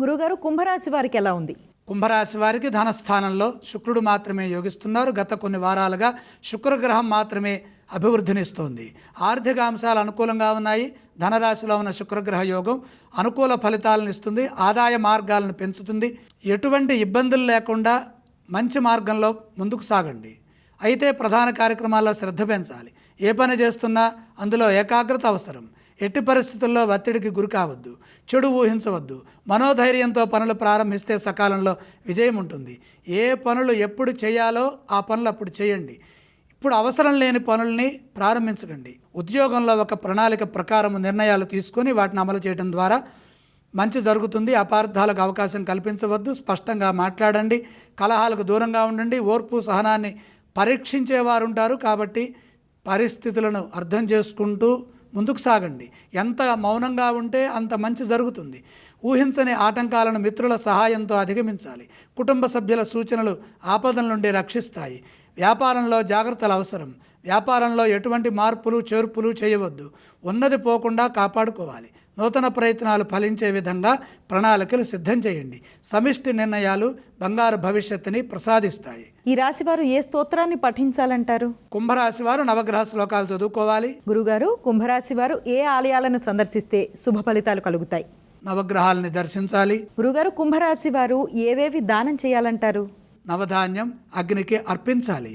గురుగారు కుంభరాశి వారికి ఎలా ఉంది? కుంభరాశి వారికి ధనస్థానంలో శుక్రుడు మాత్రమే యోగిస్తున్నారు. గత కొన్ని వారాలుగా శుక్రగ్రహం మాత్రమే అభివృద్ధినిస్తోంది. ఆర్థిక అంశాలు అనుకూలంగా ఉన్నాయి. ధనరాశిలో ఉన్న శుక్రగ్రహ యోగం అనుకూల ఫలితాలను ఇస్తుంది. ఆదాయ మార్గాలను పెంచుతుంది. ఎటువంటి ఇబ్బందులు లేకుండా మంచి మార్గంలో ముందుకు సాగండి. అయితే ప్రధాన కార్యక్రమాల్లో శ్రద్ధ పెంచాలి. ఏ పని చేస్తున్నా అందులో ఏకాగ్రత అవసరం. ఎట్టి పరిస్థితుల్లో ఒత్తిడికి గురి కావద్దు చెడు ఊహించవద్దు. మనోధైర్యంతో పనులు ప్రారంభిస్తే సకాలంలో విజయం ఉంటుంది. ఏ పనులు ఎప్పుడు చేయాలో ఆ పనులు అప్పుడు చేయండి. ఇప్పుడు అవసరం లేని పనుల్ని ప్రారంభించకండి. ఉద్యోగంలో ఒక ప్రణాళిక ప్రకారం నిర్ణయాలు తీసుకొని వాటిని అమలు చేయడం ద్వారా మంచి జరుగుతుంది. అపార్థాలకు అవకాశం కల్పించవద్దు. స్పష్టంగా మాట్లాడండి. కలహాలకు దూరంగా ఉండండి. ఓర్పు సహనాన్ని పరీక్షించేవారు ఉంటారు కాబట్టి పరిస్థితులను అర్థం చేసుకుంటూ ముందుకు సాగండి. ఎంత మౌనంగా ఉంటే అంత మంచి జరుగుతుంది. ఊహించని ఆటంకాలను మిత్రుల సహాయంతో అధిగమించాలి. కుటుంబ సభ్యుల సూచనలు ఆపదల నుండి రక్షిస్తాయి. వ్యాపారంలో జాగ్రత్తలు అవసరం. వ్యాపారంలో ఎటువంటి మార్పులు చేర్పులు చేయవద్దు. ఉన్నది పోకుండా కాపాడుకోవాలి. నూతన ప్రయత్నాలు ఫలించే విధంగా ప్రణాళికలు సిద్ధం చేయండి. సమిష్టి నిర్ణయాలు బంగారు భవిష్యత్తుని ప్రసాదిస్తాయి. ఈ రాశి వారు ఏ స్తోత్రాన్ని పఠించాలంటారు? కుంభరాశి వారు నవగ్రహ శ్లోకాలు చదువుకోవాలి. గురుగారు కుంభరాశి వారు ఏ ఆలయాలను సందర్శిస్తే శుభ ఫలితాలు కలుగుతాయి? నవగ్రహాలని దర్శించాలి. గురుగారు కుంభరాశి వారు ఏవేవి దానం చేయాలంటారు? నవధాన్యం అగ్నికి అర్పించాలి.